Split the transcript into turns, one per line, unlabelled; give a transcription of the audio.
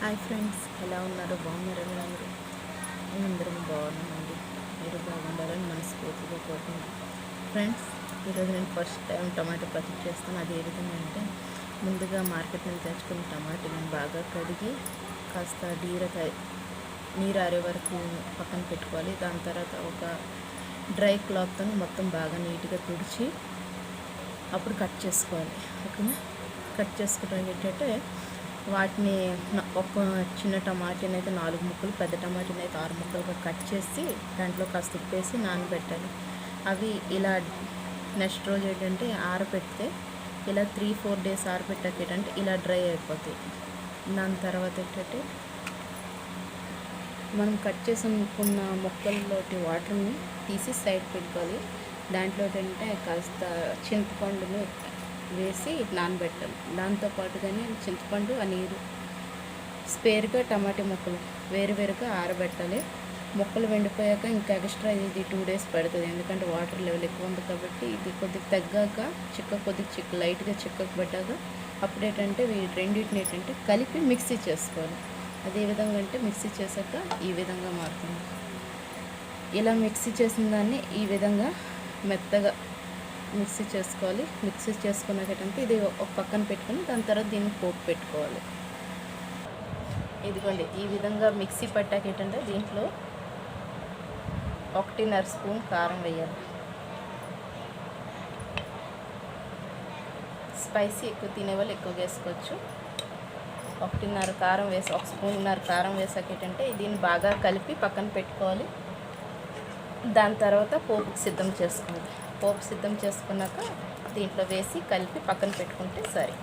Hi friends ఎలా ఉన్నారు? బాగున్నారు మీరు అందరూ? అందరం బాగున్నామండి. మీరు బాగుండాలని మనస్ఫూర్తిగా కోరుకుంటున్నాను ఫ్రెండ్స్ ఈరోజు నేను ఫస్ట్ టైం టమాటో పచ్చడి చేస్తాను. అది ఏ విధంగా అంటే ముందుగా మార్కెట్ నుంచి తెచ్చుకున్న టమాటాలను బాగా కడిగి కాస్త డీరకాయ నీరు ఆరే వరకు పక్కన పెట్టుకోవాలి. దాని తర్వాత ఒక డ్రై క్లాత్తో మొత్తం బాగా నీట్గా తుడిచి అప్పుడు కట్ చేసుకోవాలి. ఓకేనా? కట్ చేసుకోవడానికి ఏంటంటే వాటిని ఒక చిన్న టమాటాని అయితే నాలుగు ముక్కలు పెద్ద టమాటాని అయితే ఆరు ముక్కలుగా కట్ చేసి దాంట్లో కాస్త ఉప్పేసి నానబెట్టాలి. అవి ఇలా నెక్స్ట్ రోజు ఏంటంటే ఆరబెడితే ఇలా త్రీ ఫోర్ డేస్ ఆరబెట్టాక ఏంటంటే ఇలా డ్రై అయిపోతాయి. దాని తర్వాత ఏంటంటే మనం కట్ చేసుకున్న అనుకున్న మొక్కల్లోటి వాటర్ని తీసి సైడ్ పెట్టుకోవాలి. దాంట్లో ఏంటంటే కాస్త చింతపండును వేసి నానబెట్టాలి దాంతో కానీ చింతపండు ఆ నీరు స్పేర్గా టమాటా ముక్కలు వేరు వేరుగా ఆరబెట్టాలి. మొక్కలు వెండిపోయాక ఇంకా ఎక్స్ట్రా ఇది టూ డేస్ పడుతుంది. ఎందుకంటే వాటర్ లెవెల్ ఎక్కువ ఉంది కాబట్టి ఇది కొద్దిగా తగ్గాక చిక్క కొద్దిగా చిక్క లైట్గా చిక్కకు పడ్డాక అప్పుడు ఏంటంటే వీ రెండింటిని ఏంటంటే కలిపి మిక్సీ చేసుకోవాలి. అదే విధంగా అంటే మిక్సీ చేశాక ఈ విధంగా మారుతుంది. ఇలా మిక్సీ చేసిన దాన్ని ఈ విధంగా మెత్తగా మిక్సీ చేసుకోవాలి. మిక్సీ చేసుకున్నాక ఏంటంటే ఇది ఒక పక్కన పెట్టుకుని దాని తర్వాత దీన్ని పోపు పెట్టుకోవాలి. ఇదిగోండి ఈ విధంగా మిక్సీ పట్టాక ఏంటంటే దీంట్లో ఒకటిన్నర స్పూన్ కారం వేయాలి. స్పైసీ ఎక్కువ తినేవాళ్ళు ఎక్కువగా వేసుకోవచ్చు. ఒకటిన్నర కారం వేసి ఒక స్పూన్నర కారం వేసాక ఏంటంటే దీన్ని బాగా కలిపి పక్కన పెట్టుకోవాలి. దాని తర్వాత పోపుకి సిద్ధం చేసుకోవాలి. పోపు సిద్ధం చేసుకున్నాక దీంట్లో వేసి కలిపి పక్కన పెట్టుకుంటే సరే.